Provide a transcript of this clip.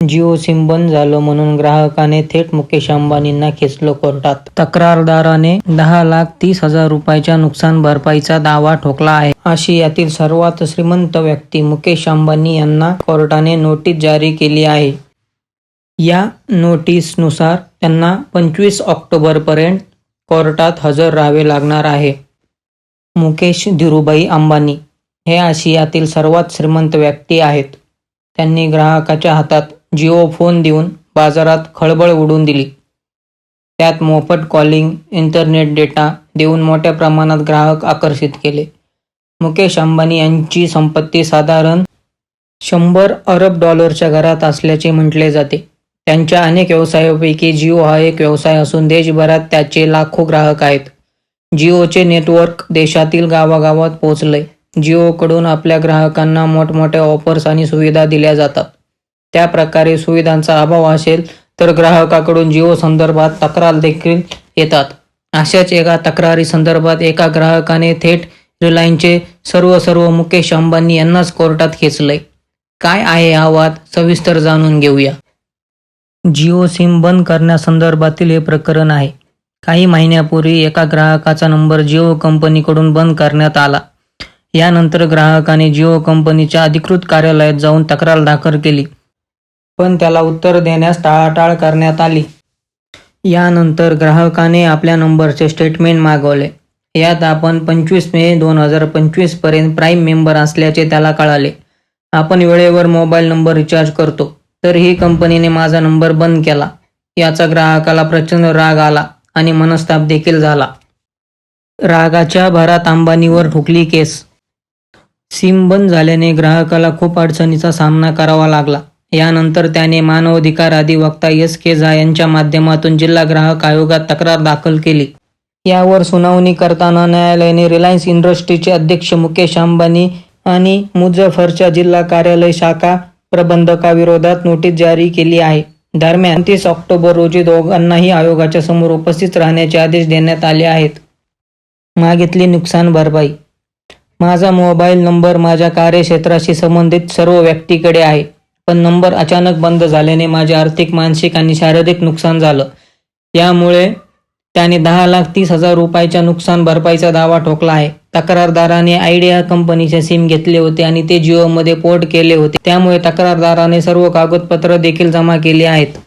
Jio SIM बंद झालं म्हणून ग्राहकाने थेट मुकेश अंबानींना खेचलं कोर्टात. तक्रारदाराने दहा लाख तीस हजार रुपयाच्या नुकसान भरपाईचा दावा ठोकला आहे. आशियातील सर्वात श्रीमंत व्यक्ती मुकेश अंबानी यांना कोर्टाने नोटीस जारी केली आहे. या नोटीसनुसार त्यांना पंचवीस ऑक्टोबरपर्यंत कोर्टात हजर राहावे लागणार आहे. मुकेश धीरूभाई अंबानी हे आशियातील सर्वात श्रीमंत व्यक्ती आहेत. त्यांनी ग्राहकाच्या हातात जिओ फोन देऊन बाजारात खळबळ उडून दिली. त्यात मोफत कॉलिंग इंटरनेट डेटा देऊन मोठ्या प्रमाणात ग्राहक आकर्षित केले. मुकेश अंबानी यांची संपत्ती साधारण शंभर अरब डॉलरच्या घरात असल्याचे म्हटले जाते. त्यांच्या अनेक व्यवसायापैकी जिओ हा एक व्यवसाय असून देशभरात त्याचे लाखो ग्राहक आहेत. जिओचे नेटवर्क देशातील गावागावात पोहोचलंय. जिओकडून आपल्या ग्राहकांना मोठमोठ्या ऑफर्स आणि सुविधा दिल्या जातात. त्या प्रकारे सुविधांचा अभाव असेल तर ग्राहकाकडून जिओ संदर्भात तक्रार देखील येतात. अशाच एका तक्रारी संदर्भात एका ग्राहकाने थेट रिलायन्सचे सर्व सर्व मुकेश अंबानी यांनाच कोर्टात खेचलंय. काय आहे हा वाद? सविस्तर जाणून घेऊया. जिओ सिम बंद करण्यासंदर्भातील हे प्रकरण आहे. काही महिन्यापूर्वी एका ग्राहकाचा नंबर जिओ कंपनीकडून बंद करण्यात आला. यानंतर ग्राहकाने जिओ कंपनीच्या अधिकृत कार्यालयात जाऊन तक्रार दाखल केली. पण त्याला उत्तर देण्यास टाळाटाळ करण्यात आली. यानंतर ग्राहकाने आपल्या नंबरचे स्टेटमेंट मागवले. यात आपण पंचवीस मे दोन हजार पंचवीसपर्यंत प्राईम मेंबर असल्याचे त्याला कळाले. आपण वेळेवर मोबाईल नंबर रिचार्ज करतो. तरीही कंपनीने माझा नंबर बंद केला. याचा ग्राहकाला प्रचंड राग आला आणि मनस्ताप देखील झाला. रागाच्या भरात अंबानीवर ठोकली केस. सिम बंद झाल्याने ग्राहकाला खूप अडचणीचा सामना करावा लागला. यानंतर त्याने मानवाधिकार अधिवक्ता एस के झा यांच्या माध्यमातून जिल्हा ग्राहक आयोगात तक्रार दाखल केली. यावर सुनावणी करताना न्यायालयाने रिलायन्स इंडस्ट्रीचे अध्यक्ष मुकेश अंबानी आणि मुजफ्फरच्या जिल्हा कार्यालय शाखा प्रबंधकाविरोधात नोटीस जारी केली आहे. दरम्यान तीस ऑक्टोबर रोजी दोघांनाही आयोगाच्या समोर उपस्थित राहण्याचे आदेश देण्यात आले आहेत. मागितली नुकसान भरपाई. माझा मोबाईल नंबर माझ्या कार्यक्षेत्राशी संबंधित सर्व व्यक्तीकडे आहे. पण नंबर अचानक बंद झाल्याने माझे आर्थिक मानसिक आणि शारीरिक नुकसान झालं. यामुळे त्याने दहा लाख तीस हजार रुपयाच्या नुकसान भरपाईचा दावा ठोकला आहे. तक्रारदाराने आयडिया कंपनीचे सिम घेतले होते आणि ते जिओमध्ये पोर्ट केले होते. त्यामुळे तक्रारदाराने सर्व कागदपत्र देखील जमा केली आहेत.